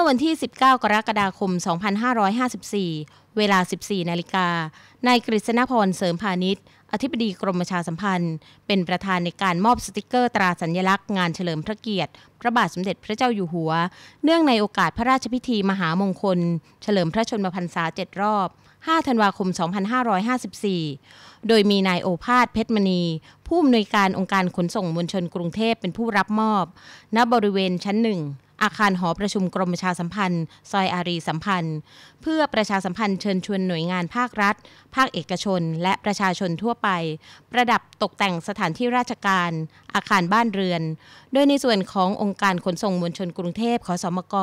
มื่อวันที่ 19 กรกฎาคม 2554 เวลา 14 นาฬิกา นายกฤษณพรเสริมพาณิชย์ อธิบดีกรมประชาสัมพันธ์ เป็นประธานในการมอบสติกเกอร์ตราสัญลักษณ์งานเฉลิมพระเกียรติ พระบาทสมเด็จพระเจ้าอยู่หัว เนื่องในโอกาสพระราชพิธีมหามงคล เฉลิมพระชนมพรรษา 7 รอบ 5 ธันวาคม 2554 โดยมีนายโอภาสเพชรมณี ผู้อำนวยการองค์การขนส่งมวลชนกรุงเทพเป็นผู้รับมอบ ณ บริเวณชั้นหนึ่ง อาคารหอประชุมกรมประชาสัมพันธ์ ซอยอารีสัมพันธ์ เพื่อประชาสัมพันธ์เชิญชวนหน่วยงานภาครัฐ ภาคเอกชน และประชาชนทั่วไป ประดับตกแต่งสถานที่ราชการ อาคารบ้านเรือน โดยในส่วนขององค์การขนส่งมวลชนกรุงเทพขอสมก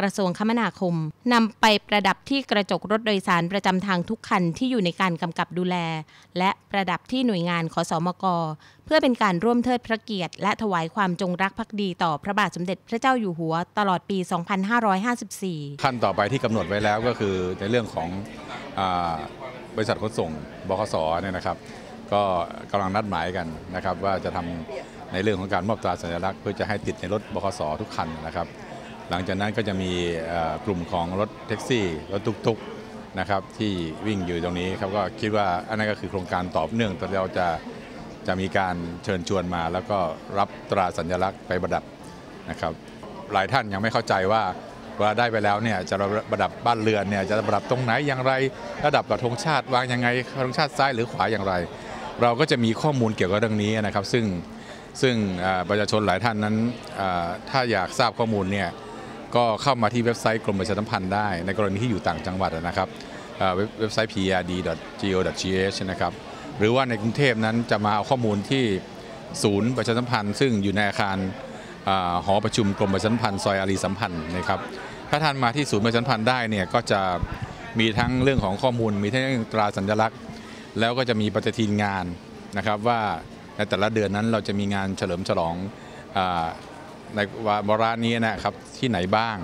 กระทรวงคมนาคมนำไปประดับที่กระจกรถโดยสารประจำทางทุกคันที่อยู่ในการกำกับดูแล และประดับที่หน่วยงานขอสมก เพื่อเป็นการร่วมเทิดพระเกียรติ และถวายความจงรักภักดีต่อพระบาทสมเด็จพระเจ้าอยู่หัวตลอดปี 2554 ขั้นต่อไปที่กำหนดไว้แล้วก็คือในเรื่องของอบริษัทขนส่งบขสเนี่ยนะครับ ก็กำลังนัดหมายกันนะครับ ว่าจะทำในเรื่องของการมอบตราสัญลักษณ์เพื่อจะให้ติดในรถบขสทุกคันนะครับ หลังจากนั้นก็จะมีกลุ่มของรถแท็กซี่รถตุกๆนะครับที่วิ่งอยู่ตรงนี้ครับก็คิดว่าอันนั้นก็คือโครงการตอบเนื่องแต่เราจะจะมีการเชิญชวนมาแล้วก็รับตราสัญลักษณ์ไปประดับนะครับ หลายท่านยังไม่เข้าใจว่าเวลาได้ไปแล้วเนี่ยจะระดับบ้านเรือนเนี่ยจะระดับตรงไหนอย่างไรระดับระธงชาติวางยังไงธงชาติซ้ายหรือขวาอย่างไร เราก็จะมีข้อมูลเกี่ยวกับเรื่องนี้นะครับ ซึ่งซึ่งประชาชนหลายท่านนั้นถ้าอยากทราบข้อมูลเนี่ยก็เข้ามาที่เว็บไซต์กรมประชาสัมพันธ์ได้ ในกรณีที่อยู่ต่างจังหวัดนะครับเว็บไซต์ prd.go.th นะครับหรือว่าในกรุงเทพนั้นจะมาเอาข้อมูลที่ศูนย์ประชาสัมพันธ์ ซึ่งอยู่ในอาคาร หอประชุมกรมประชาสัมพันธ์ซอยอารีสัมพันธ์นะครับถ้าท่านมาที่ศูนย์ประชาสัมพันธ์ได้เนี่ยก็จะมีทั้งเรื่องของข้อมูล มีทั้งเรื่องตราสัญลักษณ์ แล้วก็จะมีปฏิทินงานนะครับว่าในแต่ละเดือนนั้นเราจะมีงานเฉลิมฉลองอในวาระนี้นะครับที่ไหนบ้าง